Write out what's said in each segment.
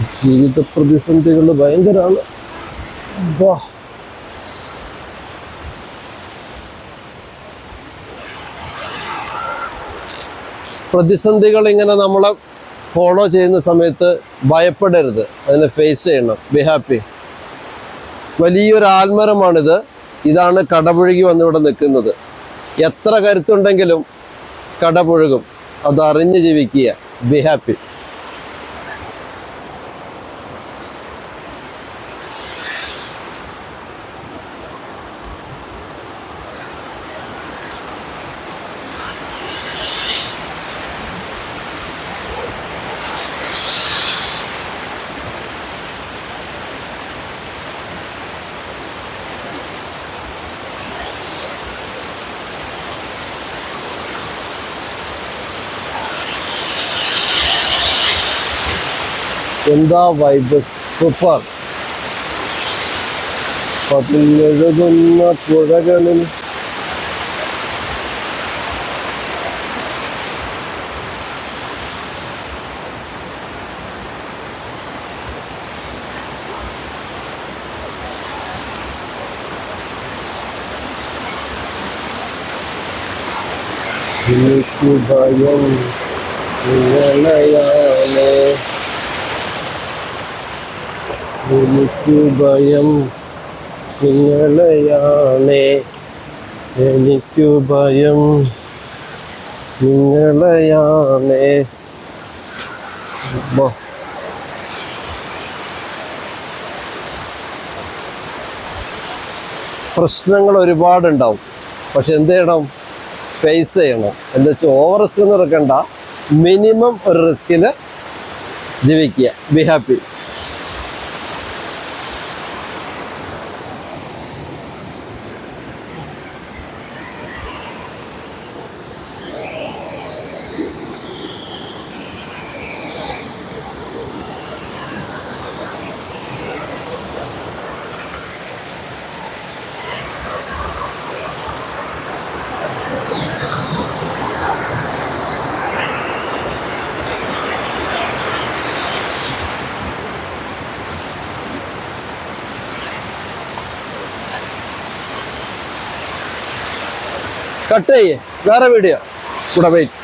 ജീവിത പ്രതിസന്ധികൾ ഭയങ്കരമാണ് വാ. പ്രതിസന്ധികൾ ഇങ്ങനെ നമ്മളെ ഫോളോ ചെയ്യുന്ന സമയത്ത് ഭയപ്പെടരുത്. അതിനെ ഫേസ് ചെയ്യണം. ബി ഹാപ്പി വലിയൊരു ആത്മരമാണിത് ഇതാണ് കടപുഴുകി വന്നിവിടെ നിൽക്കുന്നത്. എത്ര കരുത്തുണ്ടെങ്കിലും കടപുഴുകും. അതറിഞ്ഞ് ജീവിക്കുക. ബി ഹാപ്പി എന്താ വൈബ് സൂപ്പർ പതിനെഴുതുന്ന പുഴകളിൽ എനിക്ക് ഭയം നിങ്ങളെയാണ് എനിക്ക് ഭയം നിങ്ങളെയാണ്. എനിക്ക് ഭയം നിങ്ങളെയാണ് പ്രശ്നങ്ങൾ ഒരുപാടുണ്ടാവും. പക്ഷെ എന്ത് ചെയ്യണം? ഫേസ് ചെയ്യണം. എന്താ വെച്ചാൽ ഓവർ റിസ്ക് എന്ന് എടുക്കണ്ട മിനിമം ഒരു റിസ്കിൽ ജീവിക്കുക. ബി ഹാപ്പി കട്ട് ചെയ്യേ. വേറെ വീഡിയോ കൂടെ വെയിറ്റ്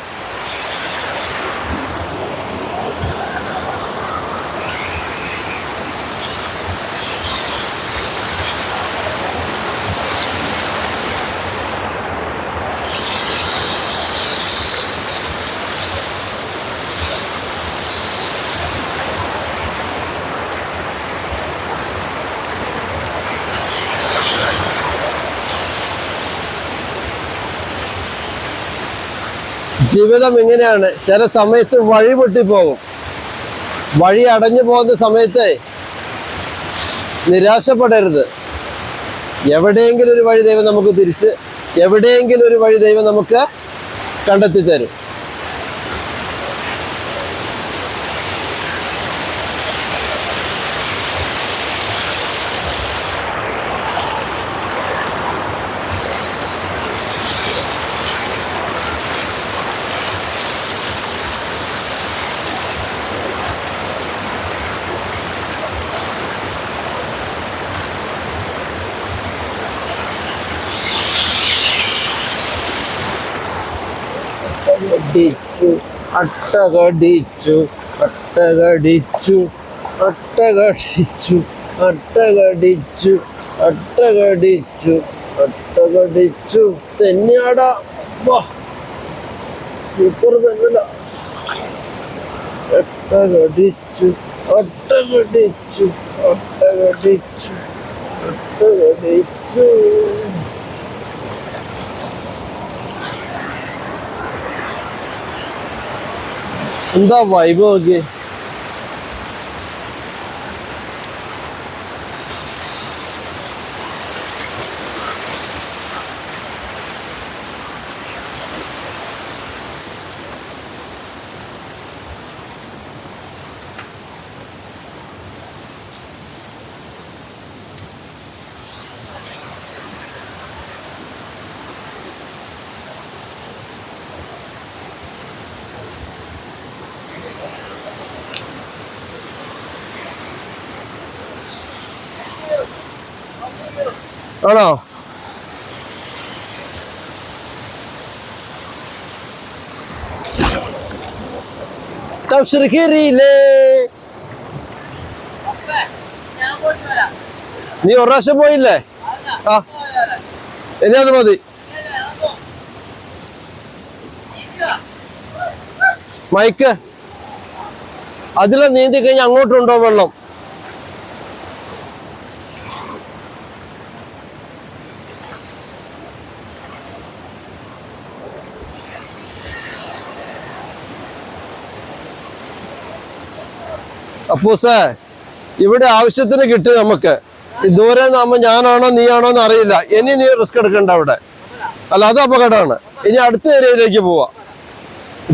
ജീവിതം ഇങ്ങനെയാണ്. ചില സമയത്ത് വഴി പൊട്ടിപ്പോകും. വഴി അടഞ്ഞു പോകുന്ന സമയത്ത് നിരാശപ്പെടരുത്. എവിടെയെങ്കിലും ഒരു വഴി ദൈവം നമുക്ക് തിരിച്ച് എവിടെയെങ്കിലും ഒരു വഴി ദൈവം നമുക്ക് കണ്ടെത്തി തരും അട്ടകടിച്ചു അട്ടകടിച്ചു അട്ടകടിച്ചു അട്ടകടിച്ചു അട്ടകടിച്ചു അട്ടകടിച്ചു അട്ടകടിച്ചു. തന്നെയാടാ. വാ. സൂപ്പർ തന്നല. അട്ടകടിച്ചു അട്ടകടിച്ചു അട്ടകടിച്ചു അട്ടകടിച്ചു. എന്താ വൈബ് നോക്കി ആണോ? പോയിട്ട് വരാം നീ ഒരു പ്രാവശ്യം പോയില്ലേ? ആ. ഇനി അത് മതി. മൈക്ക്. അതിലെ നീന്തി കഴിഞ്ഞ് അങ്ങോട്ടുണ്ടോ വെള്ളം? അപ്പൂസേ ഇവിടെ ആവശ്യത്തിന് കിട്ടി നമുക്ക്. ദൂരെ നിന്നാകുമ്പോ ഞാനാണോ നീയാണോ എന്ന് അറിയില്ല. ഇനി നീ റിസ്ക് എടുക്കണ്ട അവിടെ. അല്ല അത് അപകടമാണ്. ഇനി അടുത്ത ഏരിയയിലേക്ക് പോവാ.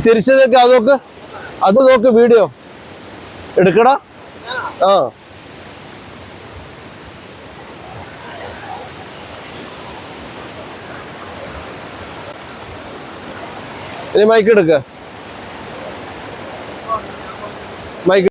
തിരിച്ചതൊക്കെ അത് നോക്ക്. അത് നോക്ക് വീഡിയോ എടുക്കടാ. ആ. ഇനി മൈക്ക് എടുക്ക. മൈക്ക്